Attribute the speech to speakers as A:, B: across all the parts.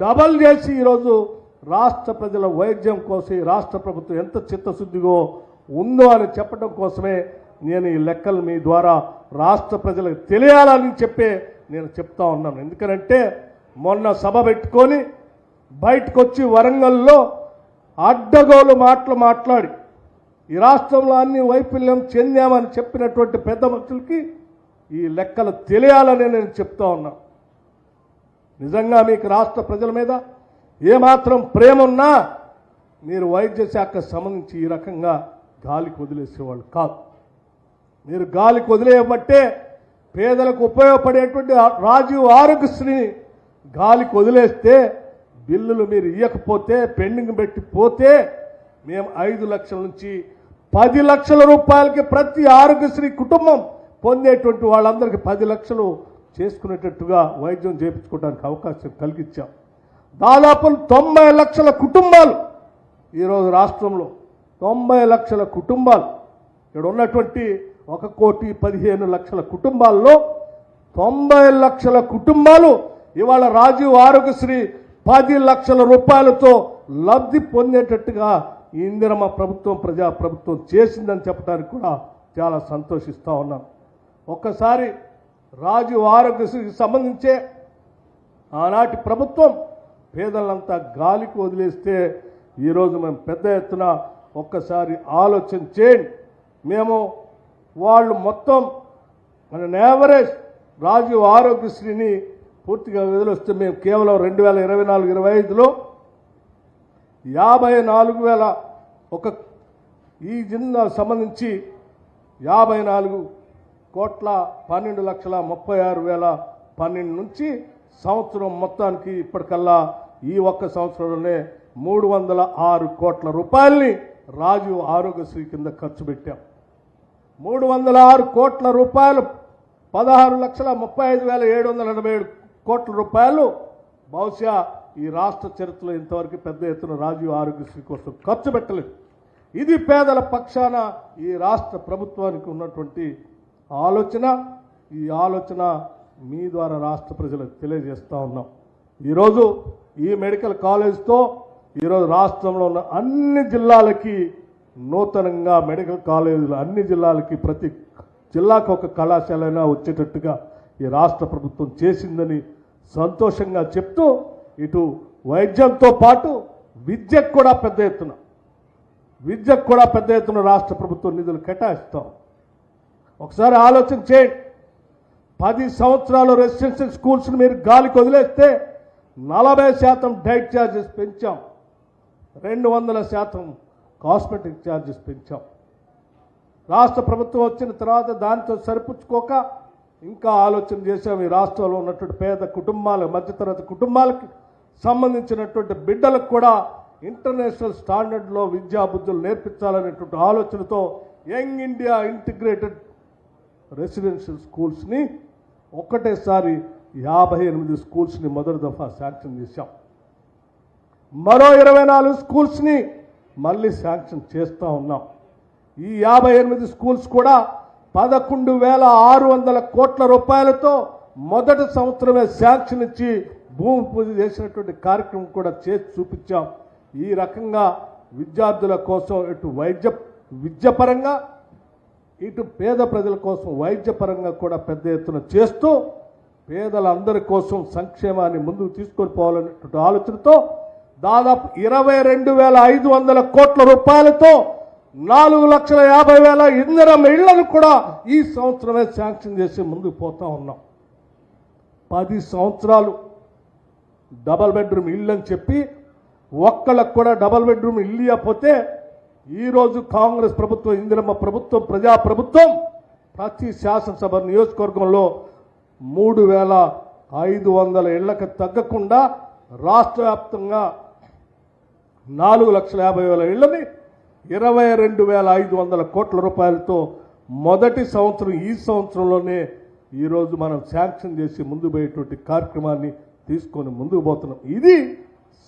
A: Double చేసి ఈరోజు రాష్ట్ర ప్రజల వైద్యం కోసం రాష్ట్ర ప్రభుత్వం ఎంత చిత్తశుద్ధిగో ఉందో అని చెప్పడం కోసమే నేను ఈ లెక్కలు మీ ద్వారా రాష్ట్ర ప్రజలకు తెలియాలని చెప్పే నేను చెప్తా ఉన్నాను. ఎందుకంటే మొన్న సభ పెట్టుకొని బయటకు వచ్చి వరంగల్లో అడ్డగోలు మాటలు మాట్లాడి ఈ రాష్ట్రంలో అన్ని వైఫల్యం చెందామని చెప్పినటువంటి పెద్ద మనుషులకి ఈ లెక్కలు తెలియాలని నేను చెప్తా ఉన్నాను. నిజంగా మీకు రాష్ట్ర ప్రజల మీద ఏమాత్రం ప్రేమ ఉన్నా మీరు వైద్య శాఖకు సంబంధించి ఈ రకంగా గాలికి వదిలేసేవాళ్ళు కాదు. మీరు గాలికి వదిలేయబట్టే పేదలకు ఉపయోగపడేటువంటి రాజీవ్ ఆరోగ్యశ్రీని గాలికి వదిలేస్తే బిల్లులు మీరు ఇవ్వకపోతే పెండింగ్ పెట్టి పోతే మేము ఐదు లక్షల నుంచి పది లక్షల రూపాయలకి ప్రతి ఆరోగ్యశ్రీ కుటుంబం పొందేటువంటి వాళ్ళందరికీ పది లక్షలు చేసుకునేటట్టుగా వైద్యం చేయించుకోవడానికి అవకాశం కలిగించాం. దాదాపు తొంభై లక్షల కుటుంబాలు ఈరోజు రాష్ట్రంలో తొంభై లక్షల కుటుంబాలు. ఇక్కడ ఉన్నటువంటి ఒక కోటి పదిహేను లక్షల కుటుంబాల్లో తొంభై లక్షల కుటుంబాలు ఇవాళ రాజీవ్ ఆరోగ్యశ్రీ పది లక్షల రూపాయలతో లబ్ధి పొందేటట్టుగా ఇందిరమ ప్రభుత్వం ప్రజా ప్రభుత్వం చేసిందని చెప్పడానికి కూడా చాలా సంతోషిస్తూ ఉన్నాం. ఒక్కసారి రాజీవ్ ఆరోగ్యశ్రీకి సంబంధించే ఆనాటి ప్రభుత్వం పేదలంతా గాలికి వదిలేస్తే ఈరోజు మేము పెద్ద ఎత్తున ఒక్కసారి ఆలోచన చేయండి. మేము వాళ్ళు మొత్తం మన యావరేజ్ రాజీవ్ ఆరోగ్యశ్రీని పూర్తిగా వదిలేస్తే మేము కేవలం రెండు వేల ఇరవై నాలుగు ఇరవై ఐదులో యాభై నాలుగు వేల ఒక ఈ జిల్లా సంబంధించి యాభై నాలుగు కోట్ల పన్నెండు లక్షల ముప్పై ఆరు వేల పన్నెండు నుంచి సంవత్సరం మొత్తానికి ఇప్పటికల్లా ఈ ఒక్క సంవత్సరంలోనే మూడు వందల ఆరు కోట్ల రూపాయల్ని రాజీవ్ ఆరోగ్యశ్రీ కింద ఖర్చు పెట్టాం. మూడు వందల ఆరు కోట్ల రూపాయలు పదహారు లక్షల ముప్పై ఐదు వేల ఏడు వందల ఎనభై ఏడు కోట్ల రూపాయలు బహుశా ఈ రాష్ట్ర చరిత్రలో ఇంతవరకు పెద్ద ఎత్తున రాజీవ్ ఆరోగ్యశ్రీ కోసం ఖర్చు పెట్టలేదు. ఇది పేదల పక్షాన ఈ రాష్ట్ర ప్రభుత్వానికి ఉన్నటువంటి ఆలోచన ఈ ఆలోచన మీ ద్వారా రాష్ట్ర ప్రజలకు తెలియజేస్తూ ఉన్నాం. ఈరోజు ఈ మెడికల్ కాలేజ్తో ఈరోజు రాష్ట్రంలో ఉన్న అన్ని జిల్లాలకి నూతనంగా మెడికల్ కాలేజీలు అన్ని జిల్లాలకి ప్రతి జిల్లాకు ఒక కళాశాల అయినా వచ్చేటట్టుగా ఈ రాష్ట్ర ప్రభుత్వం చేసిందని సంతోషంగా చెప్తూ ఇటు వైద్యంతో పాటు విద్యకు కూడా పెద్ద ఎత్తున విద్యకు కూడా పెద్ద ఎత్తున రాష్ట్ర ప్రభుత్వం నిధులు కేటాయిస్తాం. ఒకసారి ఆలోచన చేయండి. పది సంవత్సరాలు రెసిడెన్షియల్ స్కూల్స్ని మీరు గాలికి వదిలేస్తే నలభై శాతం డైట్ ఛార్జెస్ పెంచాం. రెండు వందల శాతం కాస్మెటిక్ ఛార్జెస్ పెంచాం. రాష్ట్ర ప్రభుత్వం వచ్చిన తర్వాత దానితో సరిపుచ్చుకోక ఇంకా ఆలోచన చేశాం. ఈ రాష్ట్రంలో ఉన్నటువంటి పేద కుటుంబాల మధ్యతరగతి కుటుంబాలకి సంబంధించినటువంటి బిడ్డలకు కూడా ఇంటర్నేషనల్ స్టాండర్డ్లో విద్యా బుద్ధులు నేర్పించాలనేటువంటి ఆలోచనతో యంగ్ ఇండియా ఇంటిగ్రేటెడ్ రెసిడెన్షియల్ స్కూల్స్ని ఒక్కటేసారి యాభై ఎనిమిది స్కూల్స్ని మొదటి దఫా శాంక్షన్ చేశాం. మరో ఇరవై నాలుగు స్కూల్స్ని మళ్ళీ శాంక్షన్ చేస్తూ ఉన్నాం. ఈ యాభై ఎనిమిది స్కూల్స్ కూడా పదకొండు వేల ఆరు వందల కోట్ల రూపాయలతో మొదటి సంవత్సరమే శాంక్షన్ ఇచ్చి భూమి పూజ చేసినటువంటి కార్యక్రమం కూడా చేసి చూపించాం. ఈ రకంగా విద్యార్థుల కోసం ఇటు వైద్య విద్యపరంగా ఇటు పేద ప్రజల కోసం వైద్యపరంగా కూడా పెద్ద ఎత్తున చేస్తూ పేదలందరి కోసం సంక్షేమాన్ని ముందుకు తీసుకొని పోవాలనేటువంటి ఆలోచనతో దాదాపు ఇరవై రెండు వేల ఐదు వందల కోట్ల రూపాయలతో నాలుగు లక్షల యాభై వేల ఇంధనం ఇళ్ళను కూడా ఈ సంవత్సరమే శాంక్షన్ చేసి ముందుకు పోతా ఉన్నాం. పది సంవత్సరాలు డబల్ బెడ్రూమ్ ఇల్లు అని చెప్పి ఒక్కళ్ళకు కూడా డబల్ బెడ్రూమ్ ఇల్లు ఇవ్వకపోతే ఈరోజు కాంగ్రెస్ ప్రభుత్వం ఇందిరమ్మ ప్రభుత్వం ప్రజా ప్రభుత్వం ప్రతి శాసనసభ నియోజకవర్గంలో మూడు వేల ఐదు వందల ఇళ్ళకు తగ్గకుండా రాష్ట్ర వ్యాప్తంగా నాలుగు లక్షల యాభై వేల ఇళ్ళని ఇరవై రెండు వేల ఐదు వందల కోట్ల రూపాయలతో మొదటి సంవత్సరం ఈ సంవత్సరంలోనే ఈరోజు మనం శాంక్షన్ చేసి ముందు పోయేటువంటి కార్యక్రమాన్ని తీసుకొని ముందుకు పోతున్నాం. ఇది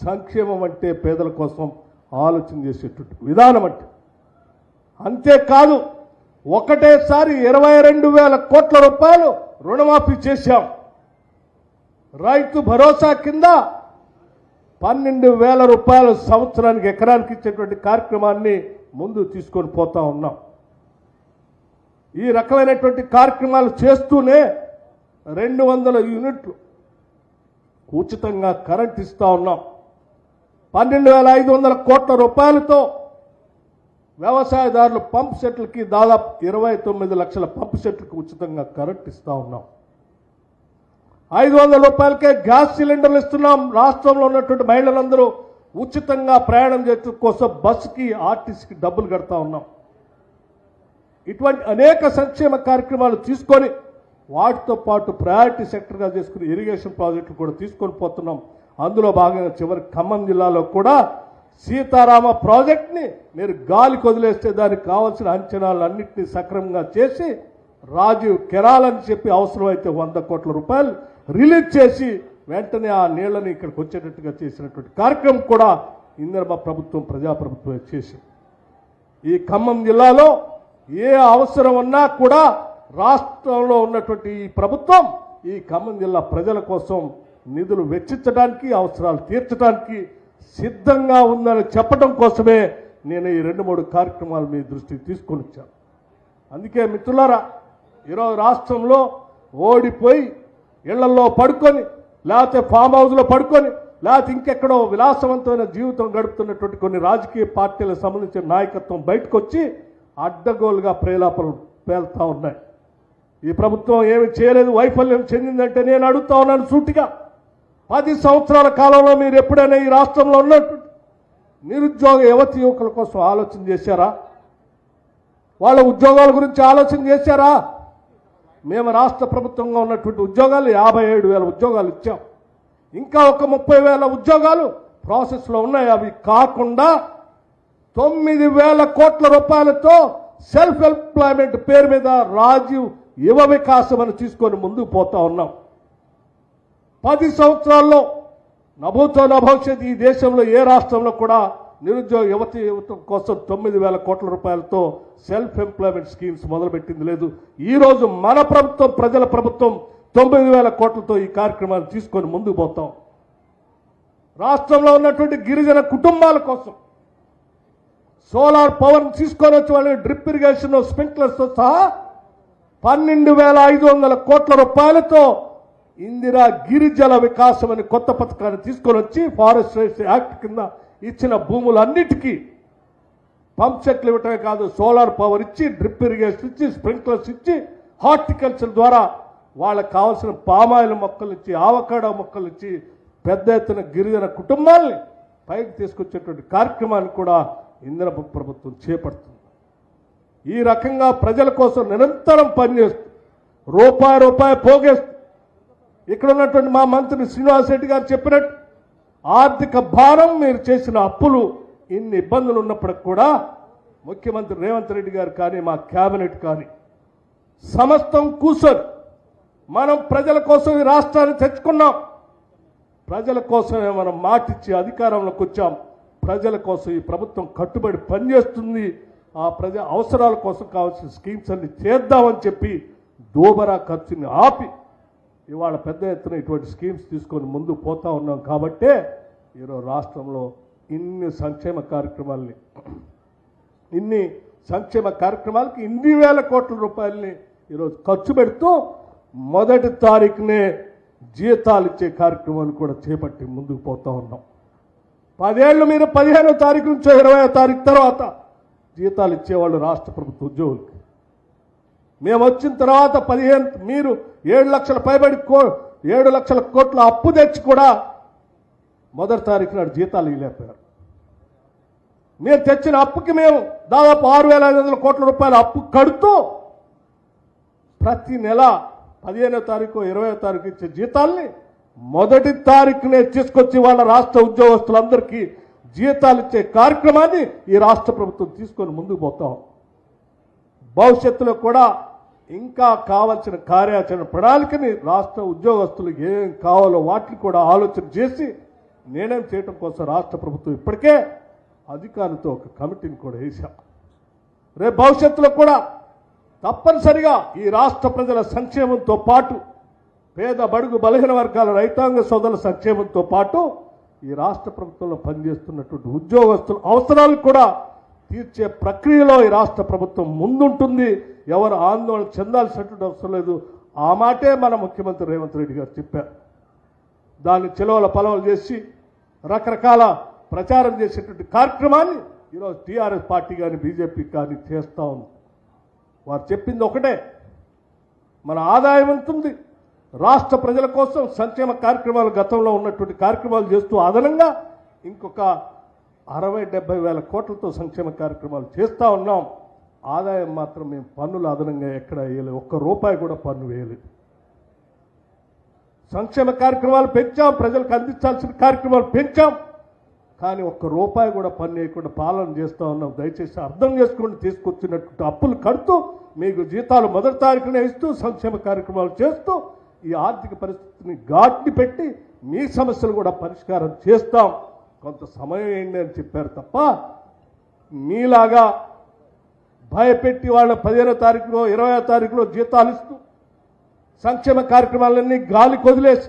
A: సంక్షేమం అంటే పేదల కోసం ఆలోచన చేసేటట్టు విధానం అంటే. అంతేకాదు ఒకటేసారి ఇరవై రెండు వేల కోట్ల రూపాయలు రుణమాఫీ చేశాం. రైతు భరోసా కింద పన్నెండు వేల రూపాయలు సంవత్సరానికి ఎకరానికి ఇచ్చేటువంటి కార్యక్రమాన్ని ముందు తీసుకొని పోతా ఉన్నాం. ఈ రకమైనటువంటి కార్యక్రమాలు చేస్తూనే రెండు వందల యూనిట్లు ఉచితంగా కరెంట్ ఇస్తూ ఉన్నాం. పన్నెండు వేల ఐదు వందల కోట్ల రూపాయలతో వ్యవసాయదారులు పంప్ సెట్లకి దాదాపు ఇరవై తొమ్మిది లక్షల పంప్ సెట్లకు ఉచితంగా కరెంట్ ఇస్తూ ఉన్నాం. ఐదు వందల రూపాయలకే గ్యాస్ సిలిండర్లు ఇస్తున్నాం. రాష్ట్రంలో ఉన్నటువంటి మహిళలందరూ ఉచితంగా ప్రయాణం చేయడం కోసం బస్సుకి ఆర్టీసీకి డబ్బులు కడతా ఉన్నాం. ఇటువంటి అనేక సంక్షేమ కార్యక్రమాలు తీసుకొని వాటితో పాటు ప్రయారిటీ సెక్టర్గా చేసుకుని ఇరిగేషన్ ప్రాజెక్టులు కూడా తీసుకొని పోతున్నాం. అందులో భాగంగా చివరి ఖమ్మం జిల్లాలో కూడా సీతారామ ప్రాజెక్ట్ని మీరు గాలికి వదిలేస్తే దానికి కావాల్సిన అంచనాలన్నింటినీ సక్రమంగా చేసి రాజీవ్ కెరాలని చెప్పి అవసరమైతే వంద కోట్ల రూపాయలు రిలీజ్ చేసి వెంటనే ఆ నీళ్ళని ఇక్కడికి వచ్చేటట్టుగా చేసినటువంటి కార్యక్రమం కూడా ఇందిరమ్మ ప్రభుత్వం ప్రజాప్రభుత్వం చేసింది. ఈ ఖమ్మం జిల్లాలో ఏ అవసరం ఉన్నా కూడా రాష్ట్రంలో ఉన్నటువంటి ఈ ప్రభుత్వం ఈ ఖమ్మం జిల్లా ప్రజల కోసం నిధులు వెచ్చించడానికి అవసరాలు తీర్చడానికి సిద్ధంగా ఉందని చెప్పడం కోసమే నేను ఈ రెండు మూడు కార్యక్రమాలు మీ దృష్టికి తీసుకొని వచ్చాను. అందుకే మిత్రులారా ఈరోజు రాష్ట్రంలో ఓడిపోయి ఇళ్ళలో పడుకొని లేకపోతే ఫామ్ హౌస్లో పడుకొని లేకపోతే ఇంకెక్కడో విలాసవంతమైన జీవితం గడుపుతున్నటువంటి కొన్ని రాజకీయ పార్టీలకు సంబంధించిన నాయకత్వం బయటకు వచ్చి అడ్డగోలుగా ప్రేలాపలు పేలుతూ ఉన్నాయి. ఈ ప్రభుత్వం ఏమి చేయలేదు వైఫల్యం చెందిందంటే నేను అడుగుతా ఉన్నాను సూటిగా. పది సంవత్సరాల కాలంలో మీరు ఎప్పుడైనా ఈ రాష్ట్రంలో ఉన్నట్టు నిరుద్యోగ యువతి యువకుల కోసం ఆలోచన చేశారా? వాళ్ళ ఉద్యోగాల గురించి ఆలోచన చేశారా? మేము రాష్ట్ర ప్రభుత్వంగా ఉన్నటువంటి ఉద్యోగాలు యాభై ఏడు వేల ఉద్యోగాలు ఇచ్చాం. ఇంకా ఒక ముప్పై వేల ఉద్యోగాలు ప్రాసెస్లో ఉన్నాయి. అవి కాకుండా తొమ్మిది వేల కోట్ల రూపాయలతో సెల్ఫ్ ఎంప్లాయ్మెంట్ పేరు మీద రాజీవ్ యువ వికాసం అని తీసుకొని ముందుకు పోతా ఉన్నాం. పది సంవత్సరాల్లో నభూతో నభవిష్యత్ ఈ దేశంలో ఏ రాష్ట్రంలో కూడా నిరుద్యోగ యువతి యువత కోసం తొమ్మిది వేల కోట్ల రూపాయలతో సెల్ఫ్ ఎంప్లాయ్మెంట్ స్కీమ్స్ మొదలుపెట్టింది లేదు. ఈరోజు మన ప్రభుత్వం ప్రజల ప్రభుత్వం తొమ్మిది వేల కోట్లతో ఈ కార్యక్రమాలు తీసుకొని ముందుకు పోతాం. రాష్ట్రంలో ఉన్నటువంటి గిరిజన కుటుంబాల కోసం సోలార్ పవర్ తీసుకొని వచ్చి వాళ్ళని డ్రిప్ ఇరిగేషన్ స్ప్రింక్లర్స్తో సహా పన్నెండు వేల ఐదు వందల కోట్ల రూపాయలతో ఇందిరా గిరిజల వికాసం అని కొత్త పథకాన్ని తీసుకొని వచ్చి ఫారెస్ట్ యాక్ట్ కింద ఇచ్చిన భూములన్నిటికీ పంప్ సెట్లు ఇవ్వటమే కాదు సోలార్ పవర్ ఇచ్చి డ్రిప్ ఇరిగేషన్ ఇచ్చి స్ప్రింక్లర్స్ ఇచ్చి హార్టికల్చర్ ద్వారా వాళ్ళకి కావాల్సిన పామాయిల్ మొక్కలు ఇచ్చి ఆవకాడో మొక్కలు ఇచ్చి పెద్ద ఎత్తున గిరిజన కుటుంబాల్ని పైకి తీసుకొచ్చేటువంటి కార్యక్రమాన్ని కూడా ఇందిర ప్రభుత్వం చేపడుతుంది. ఈ రకంగా ప్రజల కోసం నిరంతరం పనిచేస్తూ రూపాయి రూపాయి పోగేస్తూ ఇక్కడ ఉన్నటువంటి మా మంత్రి శ్రీనివాస్ రెడ్డి గారు చెప్పినట్టు ఆర్థిక భారం మీరు చేసిన అప్పులు ఇన్ని ఇబ్బందులు ఉన్నప్పటికి కూడా ముఖ్యమంత్రి రేవంత్ రెడ్డి గారు కానీ మా కేబినెట్ కానీ సమస్తం కూర్చొని మనం ప్రజల కోసం ఈ రాష్ట్రాన్ని తెచ్చుకున్నాం. ప్రజల కోసమే మనం మాటిచ్చి అధికారంలోకి వచ్చాం. ప్రజల కోసం ఈ ప్రభుత్వం కట్టుబడి పనిచేస్తుంది. ఆ ప్రజా అవసరాల కోసం కావాల్సిన స్కీమ్స్ అన్ని చేద్దామని చెప్పి దోబరా ఖర్చుని ఆపి ఇవాళ పెద్ద ఎత్తున ఇటువంటి స్కీమ్స్ తీసుకొని ముందు పోతా ఉన్నాం కాబట్టే ఈరోజు రాష్ట్రంలో ఇన్ని సంక్షేమ కార్యక్రమాల్ని ఇన్ని సంక్షేమ కార్యక్రమాలకి ఇన్ని వేల కోట్ల రూపాయలని ఈరోజు ఖర్చు పెడుతూ మొదటి తారీఖునే జీతాలు ఇచ్చే కార్యక్రమాన్ని కూడా చేపట్టి ముందుకు పోతా ఉన్నాం. పదేళ్ళు మీరు పదిహేనో తారీఖు నుంచో ఇరవై తారీఖు తర్వాత జీతాలు ఇచ్చేవాళ్ళు రాష్ట్ర ప్రభుత్వ ఉద్యోగులకి. మేము వచ్చిన తర్వాత పదిహేను మీరు ఏడు లక్షల పైబడి కో ఏడు లక్షల కోట్ల అప్పు తెచ్చి కూడా మొదటి తారీఖు నాడు జీతాలు ఇవ్వలేకపోయారు. మీరు తెచ్చిన అప్పుకి మేము దాదాపు ఆరు వేల ఐదు వందల కోట్ల రూపాయల అప్పు కడుతూ ప్రతి నెల పదిహేనో తారీఖు ఇరవయో తారీఖు ఇచ్చే జీతాల్ని మొదటి తారీఖునే తీసుకొచ్చి వాళ్ళ రాష్ట్ర ఉద్యోగస్తులందరికీ జీతాలు ఇచ్చే కార్యక్రమాన్ని ఈ రాష్ట్ర ప్రభుత్వం తీసుకొని ముందుకు పోతాం భవిష్యత్తులో కూడా ఇంకా కావాల్సిన కార్యాచరణ ప్రణాళికని రాష్ట్ర ఉద్యోగస్తులు ఏం కావాలో వాటిని కూడా ఆలోచన చేసి నిర్ణయం చేయడం కోసం రాష్ట్ర ప్రభుత్వం ఇప్పటికే అధికారులతో ఒక కమిటీని కూడా వేశాం. రేపు భవిష్యత్తులో కూడా తప్పనిసరిగా ఈ రాష్ట్ర ప్రజల సంక్షేమంతో పాటు పేద బడుగు బలహీన వర్గాల రైతాంగ సోదరుల సంక్షేమంతో పాటు ఈ రాష్ట్ర ప్రభుత్వంలో పనిచేస్తున్నటువంటి ఉద్యోగస్తుల అవసరాలు కూడా తీర్చే ప్రక్రియలో ఈ రాష్ట్ర ప్రభుత్వం ముందుంటుంది. ఎవరు ఆందోళన చెందాల్సినటువంటి అవసరం లేదు. ఆ మాటే మన ముఖ్యమంత్రి రేవంత్ రెడ్డి గారు చెప్పారు. దాన్ని చెలవల పలవలు చేసి రకరకాల ప్రచారం చేసేటువంటి కార్యక్రమాన్ని ఈరోజు టీఆర్ఎస్ పార్టీ కానీ బీజేపీ కానీ చేస్తూ ఉంది. వారు చెప్పింది ఒకటే. మన ఆదాయం ఉంటుంది రాష్ట్ర ప్రజల కోసం సంక్షేమ కార్యక్రమాలు గతంలో ఉన్నటువంటి కార్యక్రమాలు చేస్తూ అదనంగా ఇంకొక అరవై డెబ్బై వేల కోట్లతో సంక్షేమ కార్యక్రమాలు చేస్తూ ఉన్నాం. ఆదాయం మాత్రం మేము పన్నులు అదనంగా ఎక్కడ వేయలేదు. ఒక్క రూపాయి కూడా పన్ను వేయలేదు. సంక్షేమ కార్యక్రమాలు పెంచాం ప్రజలకు అందించాల్సిన కార్యక్రమాలు పెంచాం. కానీ ఒక్క రూపాయి కూడా పన్ను వేయకుండా పాలన చేస్తూ ఉన్నాం. దయచేసి అర్థం చేసుకుని తీసుకొచ్చినటువంటి అప్పులు కడుతూ మీకు జీతాలు మొదటి తారీఖునే ఇస్తూ సంక్షేమ కార్యక్రమాలు చేస్తూ ఈ ఆర్థిక పరిస్థితిని ఘాట్ని పెట్టి మీ సమస్యలు కూడా పరిష్కారం చేస్తాం. కొంత సమయం ఏంటి అని చెప్పారు తప్ప మీలాగా భయపెట్టి వాళ్ళ పదిహేనో తారీఖులో ఇరవై తారీఖులో జీతాలు ఇస్తూ సంక్షేమ కార్యక్రమాలన్నీ గాలి కొదిలేసి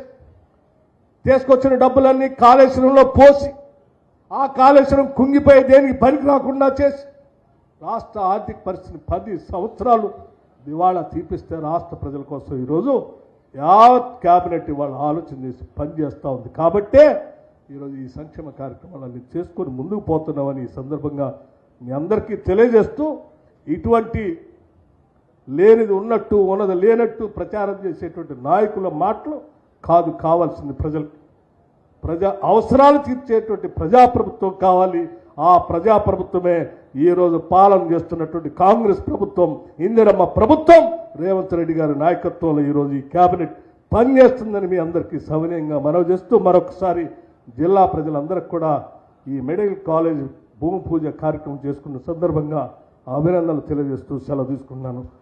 A: తీసుకొచ్చిన డబ్బులన్నీ కాళేశ్వరంలో పోసి ఆ కాళేశ్వరం కుంగిపోయి దేనికి పనికి రాకుండా చేసి రాష్ట్ర ఆర్థిక పరిస్థితిని పది సంవత్సరాలు దివాళా తీపిస్తే రాష్ట్ర ప్రజల కోసం ఈరోజు యావత్ క్యాబినెట్ ఇవాళ ఆలోచన చేసి పనిచేస్తూ ఉంది. కాబట్టే ఈరోజు ఈ సంక్షేమ కార్యక్రమాలన్నీ చేసుకొని ముందుకు పోతున్నామని ఈ సందర్భంగా మీ అందరికీ తెలియజేస్తూ ఇటువంటి లేనిది ఉన్నట్టు ఉన్నది లేనట్టు ప్రచారం చేసేటువంటి నాయకుల మాటలు కాదు కావాల్సింది ప్రజలకు. ప్రజా అవసరాలు తీర్చేటువంటి ప్రజాప్రభుత్వం కావాలి. ఆ ప్రజాప్రభుత్వమే ఈరోజు పాలన చేస్తున్నటువంటి కాంగ్రెస్ ప్రభుత్వం ఇందిరమ్మ ప్రభుత్వం రేవంత్ రెడ్డి గారి నాయకత్వంలో ఈరోజు ఈ కేబినెట్ పనిచేస్తుందని మీ అందరికీ సవినయంగా మనవి చేస్తూ మరొకసారి జిల్లా ప్రజలందరికి కూడా ఈ మెడికల్ కాలేజ్ భూమి పూజ కార్యక్రమం చేసుకున్న సందర్భంగా అభినందనలు తెలియజేస్తూ సెలవు తీసుకున్నాను